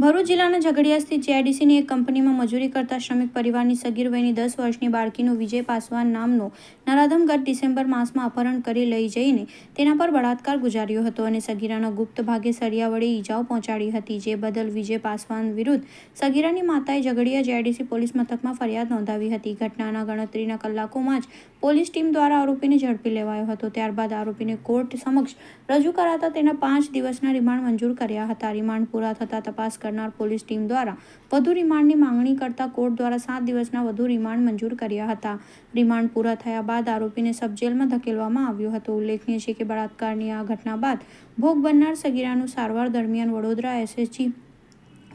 ભરૂચ જિલ્લાના ઝઘડિયા સ્થિત જેઆઈડીસીની એક કંપનીમાં મજૂરી કરતા શ્રમિક પરિવારની સગીર વયની દસ વર્ષની બાળકીનું વિજય પાસવાન નામનો નરાધમ ગત ડિસેમ્બર માસમાં અપહરણ કરી લઈ જઈને તેના પર બળાત્કાર ગુજાર્યો હતો અને સગીરાના ગુપ્ત ભાગે સળિયા વડે ઈજાઓ પહોંચાડી હતી, જે બદલ વિજય પાસવાન વિરુદ્ધ સગીરાની માતાએ ઝઘડિયા જેઆઈડીસી પોલીસ મથકમાં ફરિયાદ નોંધાવી હતી. ઘટનાના ગણતરીના કલાકોમાં જ પોલીસ ટીમ દ્વારા આરોપીને ઝડપી લેવાયો હતો. ત્યારબાદ આરોપીને કોર્ટ સમક્ષ રજૂ કરાતા તેના પાંચ દિવસના રિમાન્ડ મંજૂર કર્યા હતા. રિમાન્ડ પૂરા થતાં તપાસ કરનાર પોલીસ ટીમ દ્વારા વધુ રિમાન્ડની માંગણી કરતા કોર્ટ દ્વારા સાત દિવસના વધુ રિમાન્ડ મંજૂર કર્યા હતા. રિમાન્ડ પૂરા થયા બાદ આરોપીને સબજેલમાં ધકેલવામાં આવ્યો હતો. ઉલ્લેખનીય છે કે બળાત્કારની આ ઘટના બાદ ભોગ બનનાર સગીરાનું સારવાર દરમિયાન વડોદરા એસએસજી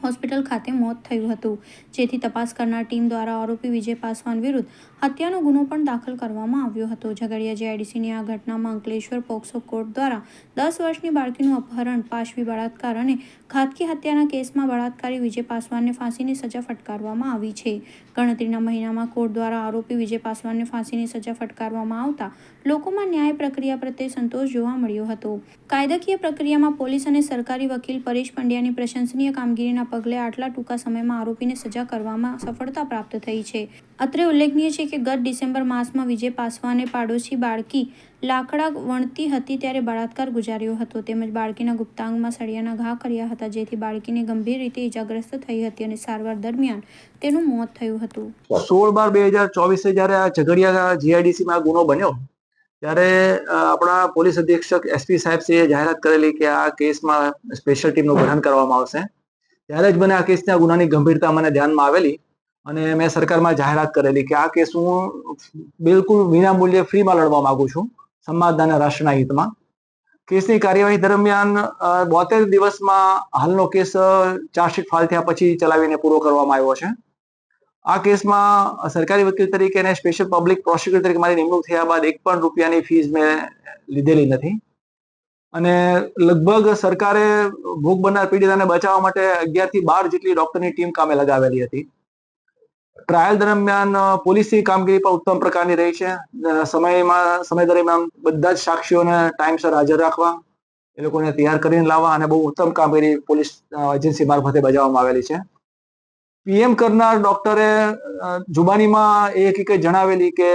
હોસ્પિટલ ખાતે મોત થયું હતું. જેથી તપાસ કરનાર ટીમ દ્વારા આરોપી વિજય પાસવાન વિરુદ્ધ હત્યાનો ગુનો પણ દાખલ કરવામાં આવ્યો હતો. ઝઘડિયા જેઆઈડીસીની આ ઘટનામાં અંકલેશ્વર પોક્સો કોર્ટ દ્વારા દસ વર્ષની બાળકીનું અપહરણ, પાશવી બળાત્કાર અને ઘાતકી હત્યાના કેસમાં બળાત્કારી વિજય પાસવાનને ફાંસીની સજા ફટકારવામાં આવી છે. ગણતરીના મહિનામાં કોર્ટ દ્વારા આરોપી વિજય પાસવાનને ફાંસીની સજા ફટકારવામાં આવતા લોકોમાં ન્યાય પ્રક્રિયા પ્રત્યે સંતોષ જોવા મળ્યો હતો. કાયદાકીય પ્રક્રિયામાં પોલીસ અને સરકારી વકીલ પરેશ પંડ્યાની પ્રશંસનીય કામગીરીના પગલે આટલા ટૂંકા સમયમાં આરોપીને સજા કરવામાં સફળતા પ્રાપ્ત થઈ છે. અત્રે ઉલ્લેખનીય છે કે ગત ડિસેમ્બર માસમાં વિજય પાસવાને પાડોશી બાળકી લાકડા વણતી હતી ત્યારે બળાત્કાર ગુજાર્યો હતો. તેમજ બાળકીના ગુપ્તાંગમાં સળિયાના ઘા કર્યા હતા, જેથી બાળકીને ગંભીર રીતે ઇજાગ્રસ્ત થઈ હતી અને સારવાર દરમિયાન તેનું મોત થયું હતું. સોળ બાર બે હજાર ચોવીસે જ્યારે આ ઝઘડિયા જીઆઈડીસીમાં ગુનો બન્યો, ત્યારે આપણા પોલીસ અધિક્ષક એસપી સાહેબશ્રીએ જાહેરાત કરેલી કે આ કેસમાં સ્પેશિયલ ટીમનું ગઠન કરવામાં આવશે. ત્યારે જ મને આ કેસના ગુનાની ગંભીરતા મને ધ્યાનમાં આવેલી અને મેં સરકારમાં જાહેરાત કરેલી કે આ કેસ હું બિલકુલ વિના મૂલ્યે ફ્રીમાં લડવા માંગુ છું સમાજના રાષ્ટ્રના હિતમાં. કેસની કાર્યવાહી દરમિયાન બોતેર દિવસમાં હાલનો કેસ ચાર્જશીટ ફાઇલ થયા પછી ચલાવીને પૂરો કરવામાં આવ્યો છે. આ કેસમાં સરકારી વકીલ તરીકે અને સ્પેશિયલ પબ્લિક પ્રોસિક્યુટર તરીકે મારી નિમણૂક થયા બાદ એક પણ રૂપિયાની ફીસ મેં લીધેલી નથી. અને લગભગ સરકારે ભોગ બનનાર પીડિતાને બચાવવા માટે અગિયારથી બાર જેટલી ડોક્ટરની ટીમ કામે લગાવેલી હતી. ટ્રાયલ દરમિયાન પોલીસની કામગીરી પણ ઉત્તમ પ્રકારની રહી છે. સમયમાં, સમય દરમિયાન બધા જ સાક્ષીઓને ટાઈમસર હાજર રાખવા, એ લોકોને તૈયાર કરીને લાવવા અને બહુ ઉત્તમ કામગીરી પોલીસ એજન્સી મારફતે બજાવવામાં આવેલી છે. પીએમ કરનાર ડોક્ટરે જુબાનીમાં એ હકીકત જણાવેલી કે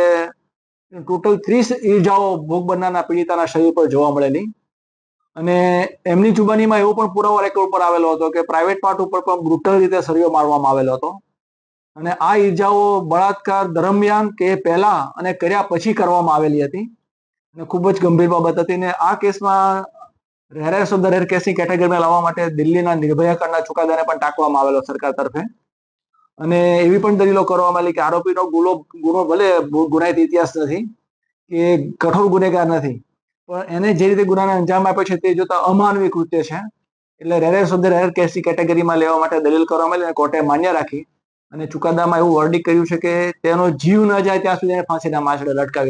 ટોટલ ત્રીસ ઈજાઓ ભોગ બનનારના પીડિતાના શરીર પર જોવા મળેલી. અને એમની જુબાનીમાં એવો પણ પુરાવો રેકોર્ડ પર આવેલો હતો કે પ્રાઇવેટ પાર્ટ ઉપર પણ બ્રુટલ રીતે સળિયો મારવામાં આવેલો હતો. અને આ ઈજાઓ બળાત્કાર દરમિયાન કે પહેલા અને કર્યા પછી કરવામાં આવેલી હતી. અને ખૂબ જ ગંભીર બાબત હતી ને આ કેસમાં રેરેસ ઓફ ધ કેસની કેટેગરીમાં લાવવા માટે દિલ્હીના નિર્ભયા કાંડના ચુકાદાને પણ ટાંકવામાં આવેલો સરકાર તરફે. અને એવી પણ દલીલો કરવામાં આવેલી કે આરોપીનો ગુનો ગુનો ભલે ગુનાહિત ઇતિહાસ નથી, કે કઠોર ગુનેગાર નથી. પણ એને જે રીતે ગુનાને અંજામ આપ્યો છે તે જોતા અમાનવી કૃત્ય છે. એટલે રેરેસ ઓફ રેર કેસની કેટેગરીમાં લેવા માટે દલીલ કરવામાં આવી અને કોર્ટે માન્ય રાખી. અને ચુકાદામાં એવું વર્ડિક કર્યું છે કે તેનો જીવ ન જાય ત્યાં સુધી એને ફાંસીના માછડે લટકાવી